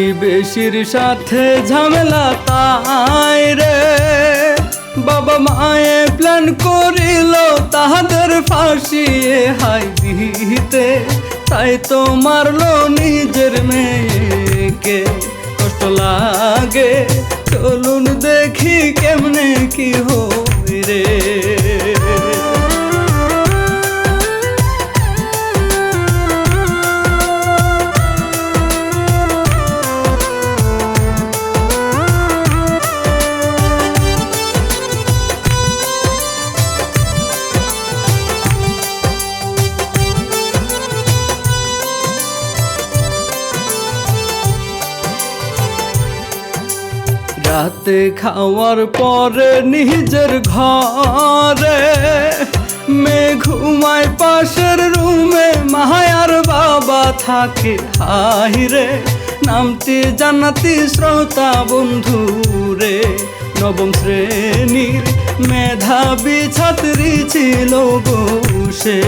প্রতিবেশীর সাথে ঝামেলা তাই রে। বাবা মায়ে প্ল্যান করিল তাহাদের ফাঁসিয়ে হাই দিতে। তাই তো মারলো নিজের মেয়েকে। কষ্ট লাগে, চলুন দেখি কেমনে কি হই রে। রাতে খাওয়ার পরে নিজের ঘরে মেয়ে ঘুমায় পাশের রুমে, মায়ার বাবা থাকে হাই রে নামটি জানাতি শ্রোতা বন্ধু রে নবম শ্রেণির মেধাবী ছাত্রী ছিল বসে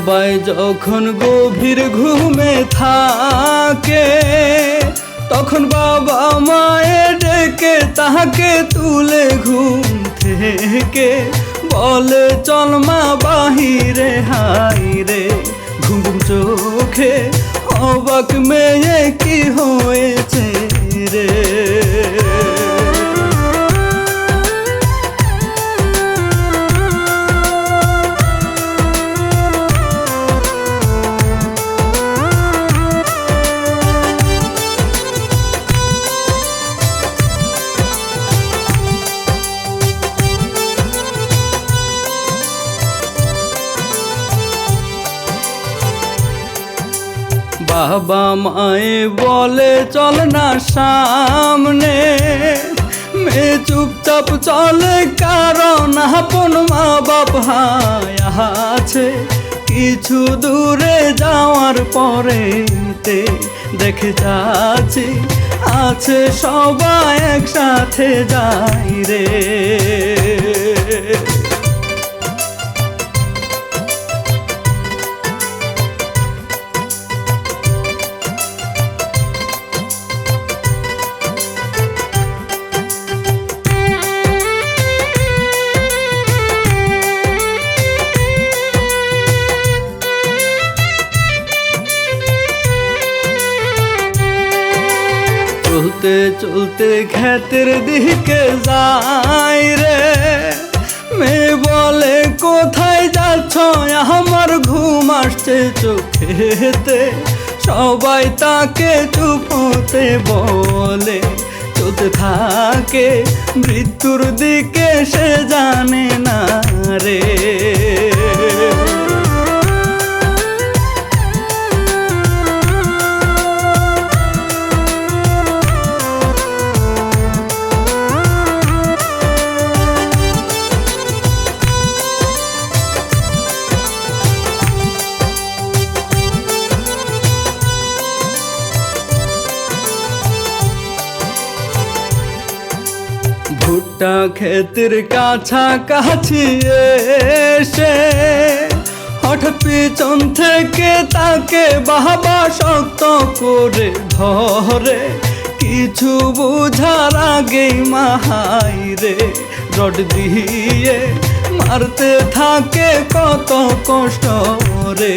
সবাই যখন গভীর ঘুমে থাকে, তখন বাবা মায়ে ডেকে তাহাকে তুলে ঘুম থেকে বলে, চল মা বাহিরে, হাই রে। ঘুম চোখে অবাক মেয়ে কি হয়েছে বাবা মায়ে বলে, চল না সামনে। মেয়ে চুপচাপ চলে, কারণ আপন মা বাপ আছে। কিছু দূরে যাওয়ার পরেতে দেখে যাচ্ছি আছে সবাই একসাথে যাই রে। চলতে চলতে খেতের দিকে যাই রে। মেয়ে বলে, কোথায় যাচ্ছ? আমার ঘুম আসছে চোখেতে। সবাই তাকে চুপ হতে বলে চলতে থাকে, মৃত্যুর দিকে সে জানে না। ভুট্টা ক্ষেতের কাছাকাছি এসে হঠাৎ পিছন থেকে তাকে বাবা শক্ত করে ধরে। কিছু বুঝার আগেই মাহাই রে, রড দিয়ে মারতে থাকে কত কষ্ট রে।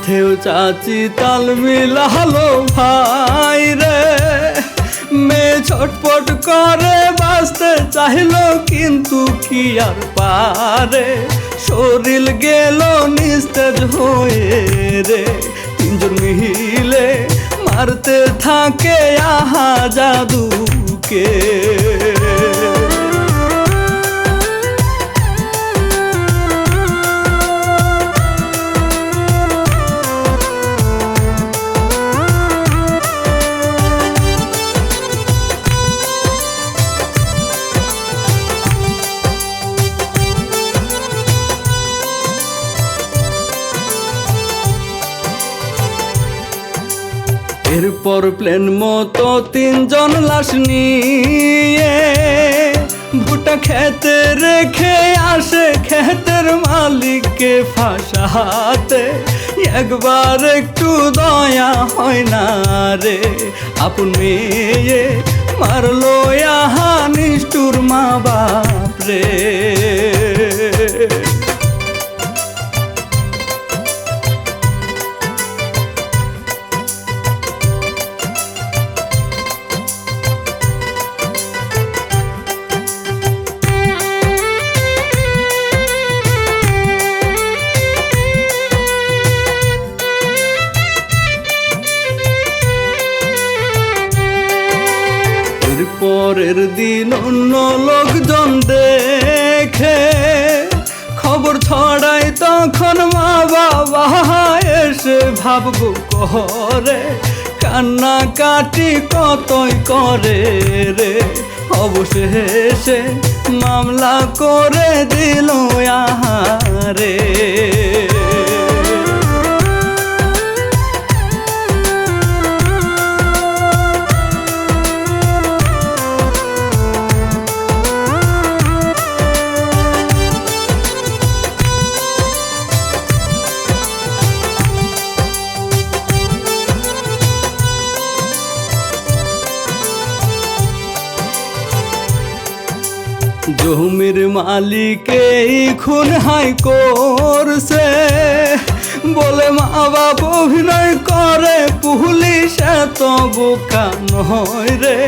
সাথেও চাচি তাল মিলালো ভাই রে। মেয়ে ছটপট করে, বাঁচতে চাইলো কিন্তু কি আর পারে। শরীর গেল নিস্তেজ হয়ে রে। তিনজন মিলে মারতে থাকে আহা জাদুকে। এরপর প্লেন মতো তিনজন লাশ নিয়ে ভুটা খেতে রেখে আসে খেতের মালিককে ফাঁসাতে। একবার একটু দয়া হয় না রে, আপন মেয়ে মারলো আহা নিষ্ঠুর মা বাপ রে। এর পরের দিন অন্য লোকজন দেখে খবর ছড়াই তখন মা বাবা এসে ভাবগো করে কান্না কাটি কতই করে রে? অবশেষে মামলা করে দিল আহারে। জমির মালিকে খুন হাই করছে। বলে মা বাপ অভিনয় করে, পুলিশ এত বোকা নয় রে।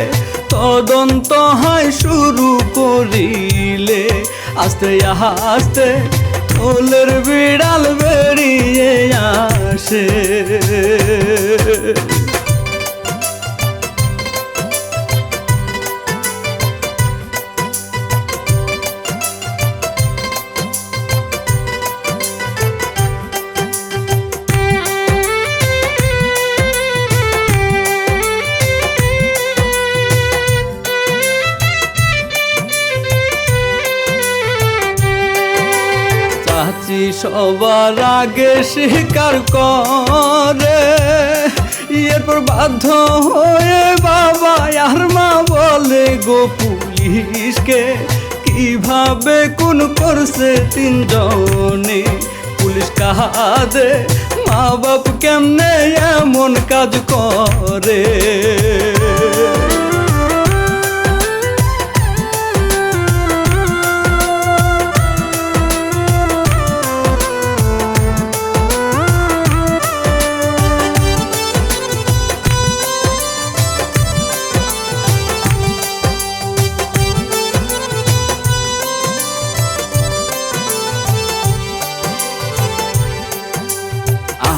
তদন্ত হয় শুরু করিলে, আস্তে আস্তে ফুলের বিড়াল বেরিয়ে আসে। চাচি সবার আগে স্বীকার করে। এরপর বাধ্য হয়ে বাবা আর মা বলে, গো পুলিশকে কীভাবে কোন করছে তিনজনে? পুলিশ কাহাদে মা বাপ কেমনে এমন কাজ করে?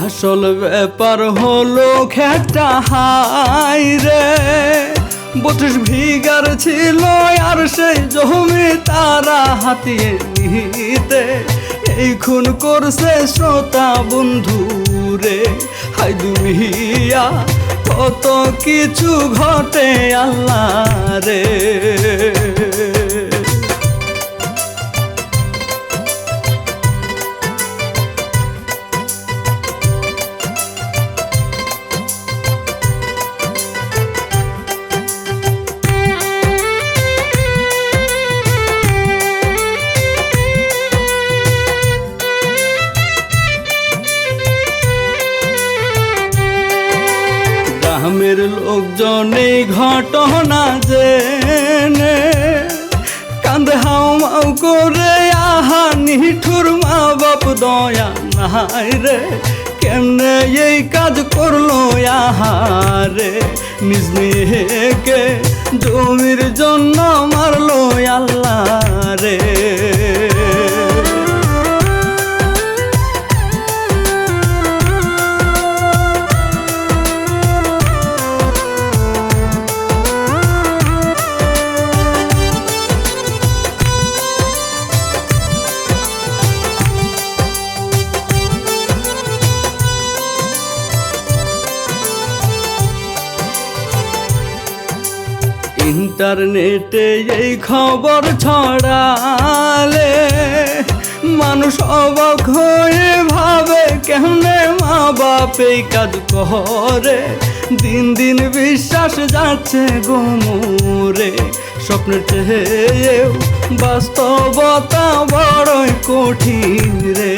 আসল ব্যাপার হলো খেটা হাই রে। বত্রিশ ভিগার ছিল আর সেই জমি তারা হাতিয়ে নিতে। এই খুন করছে শ্রোতা বন্ধু রে। হাই দুমিয়া কত কিছু ঘটে আল্লাহ রে। গ্রামের লোকজন ঘটনা জেনে কান্দে হাও মাও করে, আহা, নিঠুর মা বাপ, দয়া নাই রে। কেমনে এই কাজ করল আহারে নিজ মেয়েকে জমির জন্য মারলো আল্লাহ রে। ইন্টারনেটে এই খবর ছড়ালে মানুষ অবাক হয়ে ভাবে, কেমনে মা বাপ কাজ করে? দিন দিন বিশ্বাস যাচ্ছে গোমরে স্বপ্নের চেয়েও বাস্তবতা বড়ই কঠিন রে।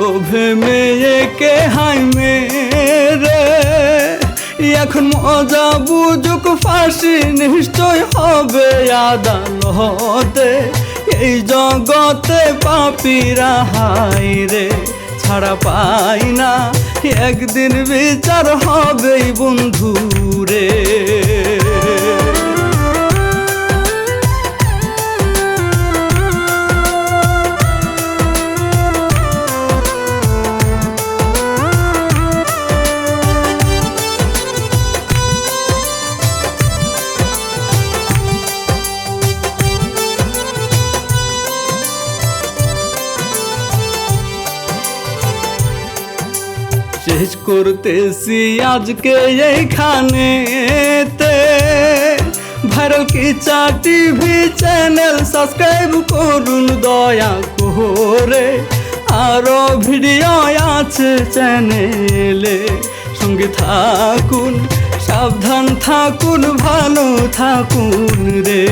লোভে মেয়েকে হাই মেরে এখন মজা বুঝুক ফাঁসি নিশ্চয় হবে আদালতে এই জগতে পাপিরা হাই রে ছাড়া পাই না একদিন বিচার হবেই বন্ধু রে করতেছি আজকে এইখানে ভাইরাল কিচা টিভি চ্যানেল সাবস্ক্রাইব করুন দয়া করে। আরও ভিডিও আছে চ্যানেলে। সঙ্গে থাকুন, সাবধান থাকুন, ভালো থাকুন রে।